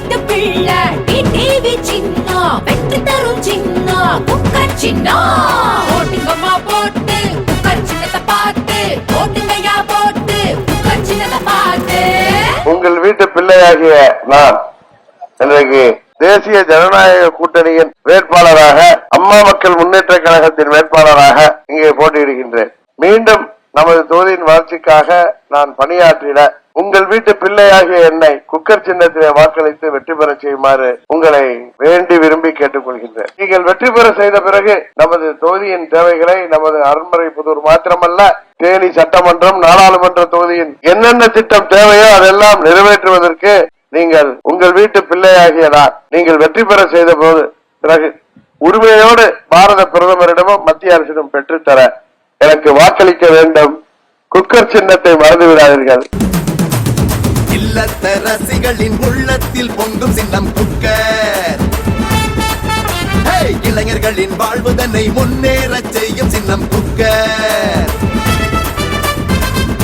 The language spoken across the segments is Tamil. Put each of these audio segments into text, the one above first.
வீட்டு பிள்ளை. டிவி சின்ன பெத்து தரும் சின்ன குக்கர் சின்ன. போட்டுங்கம்மா போட்டு குக்கர் சின்னத்தை பார்த்து போட்டுங்கய்யா போட்டு குக்கர் சின்னத்தை பார்த்து. உங்கள் வீட்டு பிள்ளையாகிய நான் இன்றைக்கு தேசிய ஜனநாயக கூட்டணியின் வேட்பாளராக அம்மா மக்கள் முன்னேற்ற கழகத்தின் வேட்பாளராக இங்கே போட்டியிடுகின்றேன். மீண்டும் நமது தொகுதியின் வளர்ச்சிக்காக நான் பணியாற்றிட உங்கள் வீட்டு பிள்ளையாகிய என்னை குக்கர் சின்னத்திலே வாக்களித்து வெற்றி பெற செய்யுமாறு உங்களை வேண்டி விரும்பி கேட்டுக்கொள்கின்றேன். நீங்கள் வெற்றி பெற செய்த பிறகு நமது தொகுதியின் தேவைகளை நமது அரண்மனை புதூர் மாத்திரமல்ல தேனி சட்டமன்றம் நாடாளுமன்ற தொகுதியின் என்னென்ன திட்டம் தேவையோ அதெல்லாம் நிறைவேற்றுவதற்கு நீங்கள் உங்கள் வீட்டு பிள்ளையாகிய நான் நீங்கள் வெற்றி பெற செய்த போது பிறகு உரிமையோடு பாரத பிரதமரிடமும் மத்திய அரசிடம் பெற்றுத்தர எனக்கு வாக்களிக்க வேண்டும். குக்கர் சின்னத்தை மறந்து விடாதீர்கள் ரத்த ரசிகளின் உள்ளத்தில் பொங்கும் சின்னம் குக்க இளைஞர்களின் வாழ்வு தன்னை முன்னேற செய்யும் சின்னம் குக்க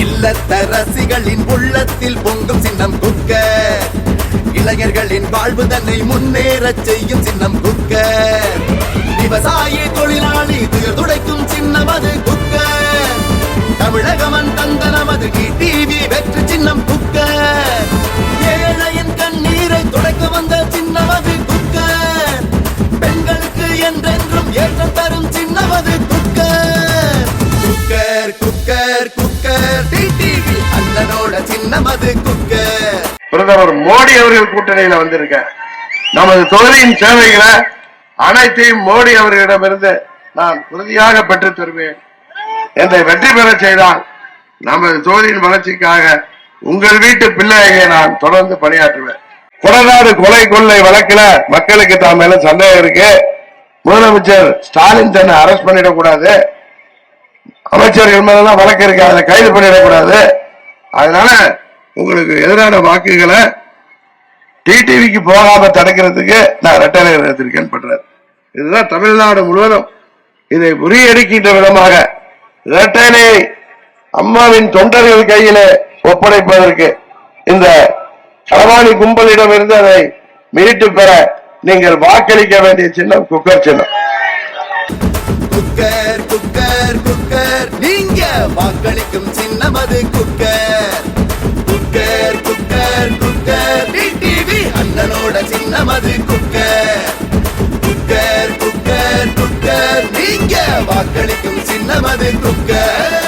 இல்லத்த ரசிகளின் உள்ளத்தில் பொங்கும் சின்னம் குக்க இளைஞர்களின் வாழ்வு தன்னை முன்னேற செய்யும் சின்னம் குக்க விவசாயி தொழிலாளி துயர் துடைக்கும் சின்னம் அது குக்கர் தமிழகமன் தந்த நமது டிவி வெற்றி டிவி அண்ணனோட பிரதமர் மோடி அவர்கள் கூட்டணியில வந்திருக்க. நமது தொகுதியின் சேவைகளை அனைத்தையும் மோடி அவர்களிடமிருந்து நான் உறுதியாக பெற்றுத் தருவேன். என்னை வெற்றி பெற செய்தால் நமது தொகுதியின் வளர்ச்சிக்காக உங்கள் வீட்டு பிள்ளையை நான் தொடர்ந்து பணியாற்றுவேன். கொடநாடு கொலை கொள்ளை வழக்குல மக்களுக்கு தாம் மேல சந்தேகம் இருக்கு. முதலமைச்சர் ஸ்டாலின் தன்னை அரெஸ்ட் பண்ணிடக்கூடாது அமைச்சர்கள் மேலாம் வழக்கு இருக்கு. அதை கைது பண்ணிடக்கூடாது. அதனால உங்களுக்கு எதிரான வாக்குகளை டிடிவிக்கு போகாம தடுக்கிறதுக்கு நான் ரெட்டலை எடுத்திருக்கேன் பண்றாரு இதுதான் தமிழ்நாடு முழுவதும் இதை முறியடிக்கின்ற விதமாக இரட்டலை அம்மாவின் தொண்டர்கள் கையில ஒப்படைப்பதற்கு இந்த களவாணி கும்பலிடம் இருந்து அதை மீட்டு பெற நீங்கள் வாக்களிக்க வேண்டிய சின்னம் குக்கர் சின்னம். இங்க வாக்களிக்கும் சின்னமது cooker. Cooker cooker cooker. TTV அண்ணனோட சின்னமது குக்கர். Cooker cooker cooker. நீங்க வாக்களிக்கும் சின்னமது குக்கர்.